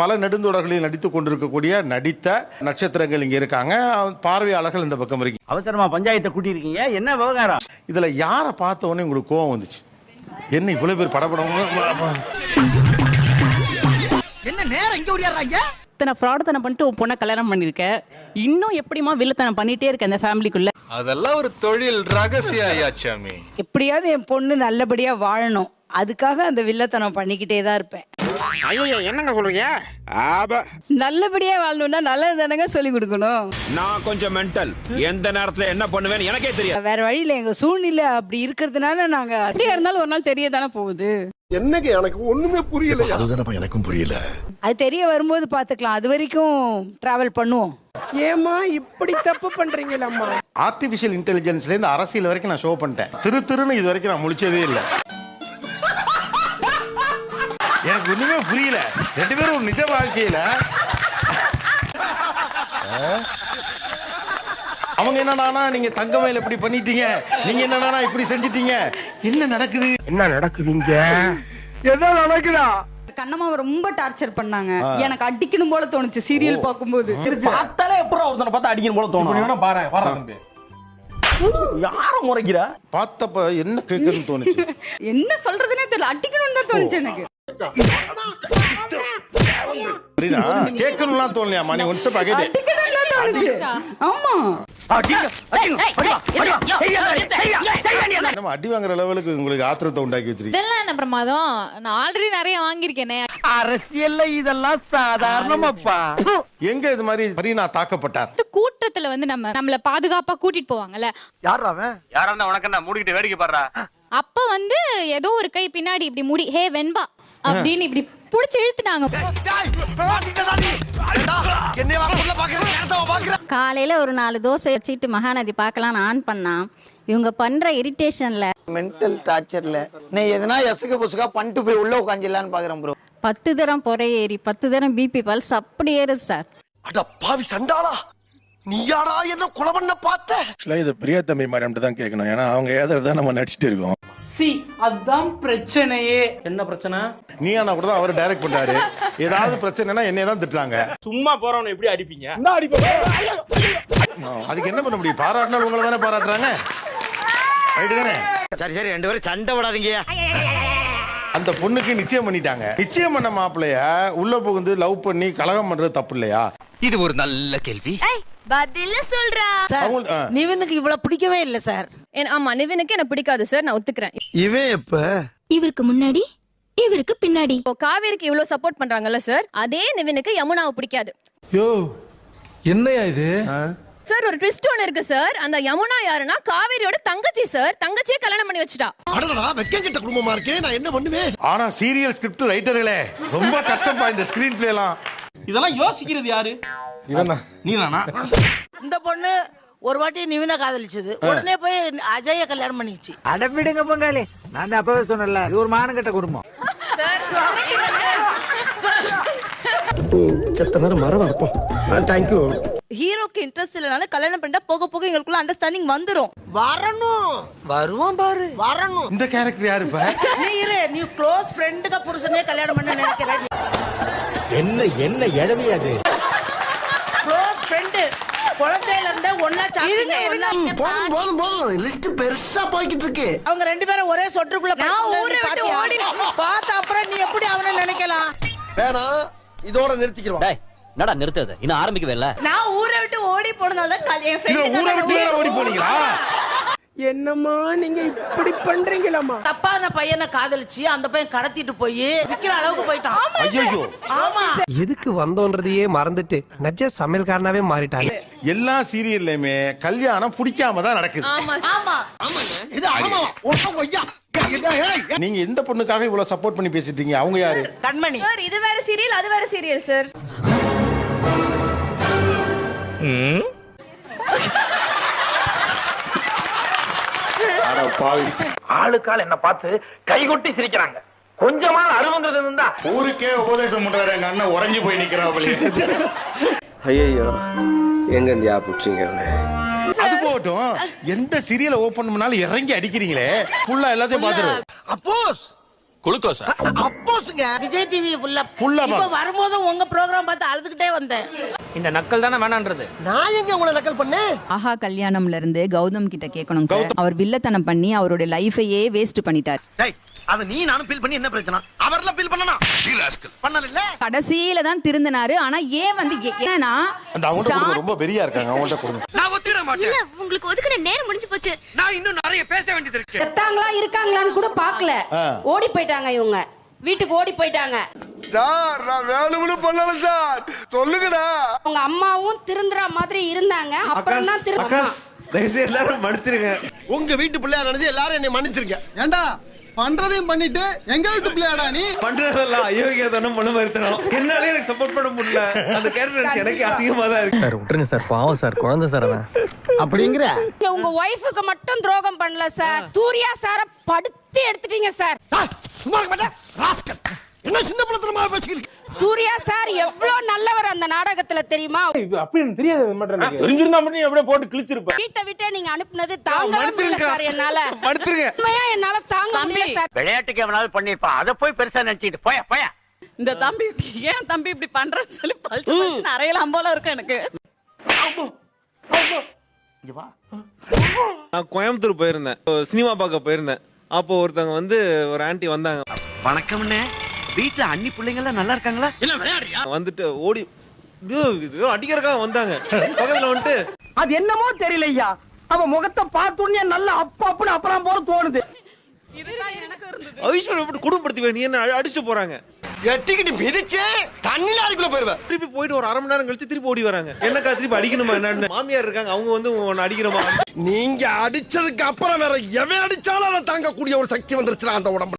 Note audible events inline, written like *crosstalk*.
பல நெடுந்தொடர்களில் நடித்துக் கொண்டிருக்கக்கூடிய நடித்த நட்சத்திரங்கள் இங்க இருக்காங்க. பார்வையாளர்கள் இந்த பக்கம் இருக்கு அவசரமா பஞ்சாயத்தை கூட்டியிருக்கீங்க. என்ன விவகாரம்? இதுல யாரை பார்த்த உடனே உங்களுக்கு கோவம் வந்துச்சு? என்ன இவ்வளவு பேர் படப்படம் என்ன நேரம் இங்க ஓடியாடுறாங்க? இத்தனை ஃப்ராடுத்தனம் பண்ணிட்டு உன் பொண்ணை கல்யாணம் பண்ணிருக்க. இன்னும் எப்படிமா வில்லத்தனம் பண்ணிட்டே இருக்க அந்த ஃபேமிலிக்குள்ள? அதெல்லாம் ஒரு தொழில் ரகசிய ஐயாச்சாமி எப்படியாவது என் பொண்ணு நல்லபடியா வாழணும். அதுக்காக அந்த வில்லத்தனம் பண்ணிக்கிட்டே தான் இருப்பேன். என்னங்க சொல்றீங்க? நல்லபடியா வாழணும்னா நல்லது தானங்க சொல்லி கொடுக்கணும். நான் கொஞ்சம் மென்டல் எந்த நேரத்துல என்ன பண்ணுவேன்னு எனக்கே தெரியும் வேற வழியில எங்க சூழ்நிலை அப்படி இருக்கிறதுனால நாங்க எப்படியா இருந்தாலும் ஒரு நாள் தெரிய தானே போகுது. என்னங்க எனக்கு ஒண்ணுமே புரியல அதுதானப்பா எனக்கும் புரியல. அது தெரிய வரும்போது பாத்துக்கலாம். அது வரைக்கும் டிராவல் பண்ணுவோம். ஏமா இப்படி தப்பு பண்றீங்களம்மா? ஆர்டிபிஷியல் இன்டெலிஜென்ஸ்ல இருந்து அரசியல் வரைக்கும் நான் ஷோ பண்ணிட்டேன். திரு திருன்னு இது வரைக்கும் நான் முழிச்சதே இல்லை. ரெண்டு பேரும் நிஜ வாழ்க்கையில அவங்க என்னடானா நீங்க தங்கமயில இப்படி பண்ணிட்டீங்க? நீங்க என்னடானா இப்படி செஞ்சிட்டீங்க? என்ன நடக்குது? என்ன நடக்குதுங்க எதோ நடக்குதா? கண்ணம்மாவை ரொம்ப டார்ச்சர் பண்ணாங்க. எனக்கு அடிக்கணும் போல தோணுச்சு சீரியல் பார்க்கும்போது. பார்த்தாலே எப்பறம் ஒருத்தனை பார்த்தா அடிக்கணும் போல தோணும்? பாரு வர தம்பி. யார முறைக்கிறா? பார்த்தப்ப என்ன கேட்கணும்னு தோணுச்சு. *laughs* என்ன சொல்றதுனே தெரியல அடிக்கணும்னு தான் தோணுச்சு எனக்கு. கேட்கணும்லாம் தோணலையா மணி ஒன் ஸ்டெப் அகைட். ஆமா. அடி வாங்குற லெவலுக்கு உங்களுக்கு ஆத்திரத்தை உண்டாக்கி வச்சிருக்கீங்க. இதெல்லாம் என்ன பிரமாதம்? நான் ஆல்ரெடி நிறைய வாங்கியிருக்கேனே. அரசியல்ல இதெல்லாம் சாதாரணமாப்பா. எங்க இது மாதிரி மரீனா தாக்கப்பட்டார்? கூட்டத்துல வந்து நம்ம நம்மள பாதுகாப்பா கூட்டிட்டு போவாங்கல்ல. யார் அவன்? யாரா இருந்தா உனக்கு என்ன? மூடிக்கிட்டு வேடிக்கை பாடுறா? அப்ப வந்து ஏதோ ஒரு கை பின்னாடி இப்படி முடி ஹே வெண்பா அப்படின்னு இப்படி புடிச்சு இழுத்துட்டாங்க. காலையில ஒரு நாலு தோசை வச்சுட்டு மகாநதி பார்க்கலாம்னு ஆன் பண்ணா இவங்க பண்ற இரிட்டேஷன்ல மென்டல் டார்ச்சர்ல நீ எதனா எசுக்க புசுக்கா பண்ணிட்டு போய் உள்ள உட்காந்துலான்னு பாக்குறேன் ப்ரோ பத்து தரம் பொறை ஏறி பத்து தரம் பிபி பல்ஸ் அப்படி ஏறுது சார் அட பாவி சண்டாளா. நீயாடா என்ன கொலை பண்ண பார்த்த? ஆக்சுவலாக இது பிரியா தம்பி மேடம் தான் கேட்கணும். ஏன்னா அவங்க ஏதாவது நம்ம நடிச்சிட்டு இருக்கோம். சி அதான் பிரச்சனையே. என்ன பிரச்சனை? நீ ஆனா கூட தான் அவர் டைரக்ட் பண்றாரு. ஏதாவது பிரச்சனைனா என்னைய தான் திட்டுறாங்க. சும்மா போறவனை எப்படி அடிப்பீங்க? அதுக்கு என்ன பண்ண முடியும்? பாராட்டினா உங்களை தானே பாராட்டுறாங்க? ரைட்டு தானே? சரி சரி ரெண்டு பேரும் சண்டை விடாதீங்க அந்த பொண்ணுக்கு நிச்சயம் பண்ணிட்டாங்க. நிச்சயம் பண்ண மாப்பிள்ளைய உள்ள புகுந்து லவ் பண்ணி கலகம் பண்றது தப்பு இல்லையா? இது ஒரு நல்ல கேள்வி. பதில சொல்றா. நிவினுக்கு இவ்வளவு பிடிக்கவே இல்லை சார். ஆமா நிவினுக்கு என்ன பிடிக்காது சார். நான் ஒத்துக்கிறேன். இவன் எப்ப? இவருக்கு முன்னாடி இவருக்கு பின்னாடி. இப்போ காவேரிக்கு இவ்வளவு சப்போர்ட் பண்றாங்கல்ல சார்? அதே நிவினுக்கு யமுனாவை பிடிக்காது. யோ என்னையா இது? சார் ஒரு ட்விஸ்ட் ஒன்னு இருக்கு சார். அந்த யமுனா யாருன்னா காவேரியோட தங்கச்சி சார். தங்கச்சியே கல்யாணம் பண்ணி வச்சுட்டா. அடடா வெக்கங்கிட்ட குடும்பமா இருக்கே? நான் என்ன பண்ணுவேன் ஆனா சீரியல் ஸ்கிரிப்ட் ரைட்டர்களே ரொம்ப கஷ்டப்பா இந்த ஸ்கிரீன் பிளே எல்லாம். இதெல்லாம் யோசிக்கிறது யாரு? நீ தானா இந்த பொண்ணு ஒரு வாட்டி நிவினை காதலிச்சது. உடனே போய் அஜய கல்யாணம் பண்ணிச்சு அடப்பிடுங்க பொங்காலி நான் தான் அப்பவே சொன்னல இது ஒரு மானகட்ட குடும்பம். செத்த நேரம் மரம் வரப்போம் தேங்க்யூ ஹீரோக்கு இன்ட்ரெஸ்ட் இல்லனால கல்யாணம் பண்ணிட்டா போக போக எங்களுக்குள்ள அண்டர்ஸ்டாண்டிங் வந்துரும். வரணும். வருவான் பாரு. வரணும். இந்த கேரக்டர் யாரு இப்ப? நீ இரு நீ க்ளோஸ் ஃப்ரெண்டுக்கு புருஷனே கல்யாணம் பண்ண நினைக்கிறேன் என்ன என்ன ஃப்ரெண்டு குழந்தையில இருந்தே ஒன்னா போதும் போதும் போதும். லிஸ்ட் பெருசா போய்கிட்டு இருக்கு. அவங்க ரெண்டு பேரும் ஒரே சொட்டுக்குள்ள நான் ஊரை விட்டு ஓடி பார்த்த அப்புறம் நீ எப்படி அவனை நினைக்கலாம்? வேணாம் இதோட நிறுத்திக்கிறோம் என்னடா நிறுத்தது இன்னும் ஆரம்பிக்கவே இல்ல. நான் ஊரை விட்டு ஓடி போனதால என் ஃப்ரெண்ட் ஊரை விட்டு ஓடி போனீங்களா? என்னம்மா நீங்க இப்படி பண்றீங்களம்மா? தப்பான பையனை காதலிச்சு அந்த பையன் கடத்திட்டு போய் விக்கிற அளவுக்கு போயிட்டான். ஐயோ ஆமா. எதுக்கு வந்தோன்றதையே மறந்துட்டு நஜ சமையல்காரனாவே மாறிட்டாங்க எல்லா சீரியல்லையுமே கல்யாணம் பிடிக்காம தான் நடக்குது. நீங்க எந்த பொண்ணுக்காக இவ்வளவு சப்போர்ட் பண்ணி பேசிட்டீங்க அவங்க யாரு? கண்மணி. சார் இது வேற சீரியல் அது வேற சீரியல் சார். ஆளுக்கால் என்ன பார்த்து கைகொட்டி சிரிக்கிறாங்க. கொஞ்சமா அருவங்கிறது இருந்தா ஊருக்கே உபதேசம் பண்றாரு எங்க அண்ணன் உறைஞ்சு போய் நிக்கிறாப்ல ஐயோ எங்க இந்தியா பிடிச்சிங்க அது போகட்டும். எந்த சீரியலை ஓபன் பண்ணாலும் இறங்கி அடிக்கிறீங்களே. ஃபுல்லா எல்லாத்தையும் பாத்துரு அப்போஸ். குளுக்கோஸா? அப்போஸ்ங்க. விஜய் டிவி ஃபுல்லா பாப்பேன். வரும்போது உங்க ப்ரோக்ராம் பார்த்து அழுதுகிட்டே வந்தேன். இந்த நக்கல் தானே வேணான்றது. நான் எங்க உங்களை நக்கல் பண்ணேன்? ஆஹா கல்யாணம்ல இருந்து கௌதம் கிட்ட கேட்கணும் சார். அவர் வில்லத்தனம் பண்ணி அவருடைய லைஃபையே வேஸ்ட் பண்ணிட்டார். டேய் அத நீ நானும் ஃபீல் பண்ணி என்ன பிரச்சனை? அவர்ல ஃபீல் பண்ணனா? பண்ணல. கடைசியில தான் திருந்தினாரு. ஆனா ஏன் வந்து ஏன்னா அந்த ரொம்ப வெறியா இருக்காங்க. அவங்கள்ட்ட கொடுங்க. நான் ஒத்திட மாட்டேன். உங்களுக்கு ஒதுக்குன நேரம் முடிஞ்சு போச்சு. நான் இன்னும் நிறைய பேச வேண்டியது இருக்கு. செத்தாங்களா இருக்காங்களான்னு கூட பாக்கல. ஓடி போயிட்டாங்க இவங்க. வீட்டுக்கு ஓடி போயிட்டாங்க. சார் நான் வேணும்னு பண்ணல சார். சொல்லுங்கடா. அவங்க அம்மாவும் திருந்துற மாதிரி இருந்தாங்க. அப்புறம் தான் திரும்ப தயவுசெய்து எல்லாரும் மன்னிச்சிருங்க. உங்க வீட்டு பிள்ளையா நினைச்சு எல்லாரும் என்னை மன்னிச்சிருங்க. ஏண்டா பண்றதையும் பண்ணிட்டு எங்க வீட்டு பிள்ளையாடா நீ? பண்றதெல்லாம் அயோக்கியத்தனம் பண்ண மறுத்தனம் என்னாலே எனக்கு சப்போர்ட் பண்ண முடியல. அந்த கேரக்டர் எனக்கு அசிங்கமா தான் இருக்கு. சார் விட்டுருங்க சார். பாவம் சார். குழந்தை சார் அவன். அப்படிங்கிற? உங்க ஒய்ஃபுக்கு மட்டும் துரோகம் பண்ணல சார். சூர்யா சார படுத்தி எடுத்துட்டீங்க சார். சும்மா இருக்க மாட்டேன். ராஸ்கல். என்ன சின்ன பிள்ளத்தனமா பேசிக்கிட்டு சூர்யா சார் எவ்வளவு நல்லவர் அந்த நாடகத்துல தெரியுமா? தெரிஞ்சிருந்தா மட்டும் எப்படியே போட்டு கிழிச்சிருப்பேன் வீட்டை விட்டே நீங்க அனுப்புனது தாங்கவே முடியல சார் என்னால. மன்னிச்சிருங்க. உண்மையா என்னால தாங்க முடியல சார். விளையாட்டுக்கு எவனாவது பண்ணிருப்பான் அதை போய் பெருசா நினைச்சிட்டு போய போய. இந்த தம்பி ஏன் தம்பி இப்படி பண்றேன்னு சொல்லி பழிச்சு பழிச்சு அறையலாம் போல இருக்கு எனக்கு. நான் கோயம்புத்தூர் போயிருந்தேன். சினிமா பார்க்க போயிருந்தேன். அப்போ ஒருத்தவங்க வந்து ஒரு ஆன்ட்டி வந்தாங்க. வணக்கம்ண்ணே வீட்டுல அன்னி பிள்ளைங்க எல்லாம் நல்லா இருக்காங்களா? என்ன விளையாடுறியா? வந்துட்டு ஓடி அடிக்கிறக்காக வந்தாங்க. பக்கத்துல வந்துட்டு அது என்னமோ தெரியலையா? அவ முகத்தை பார்த்தோன்னே நல்லா அப்ப அப்படி அப்புறம் போல தோணுது. இதுதான் எனக்கு இருந்தது. ஐஸ்வர்யா எப்படி குடும்பப்படுத்தி நீ என்ன அடி- அடிச்சுட்டு போறாங்க. எட்டிக்கிட்டு மிதிச்சு தண்ணில அதுக்குள்ள போயிருவேன் திருப்பி போயிட்டு ஒரு அரை மணி நேரம் கழிச்சு திருப்பி ஓடி வராங்க. என்னக்கா திருப்பி அடிக்கணுமா என்னன்னு? மாமியார் இருக்காங்க அவங்க வந்து உன்னை அடிக்கணுமா? நீங்க அடிச்சதுக்கு அப்புறம் வேற எவன் அடிச்சாலும் அதை தாங்கக்கூடிய ஒரு சக்தி வந்துருச்சுடா அந்த உடம்புல.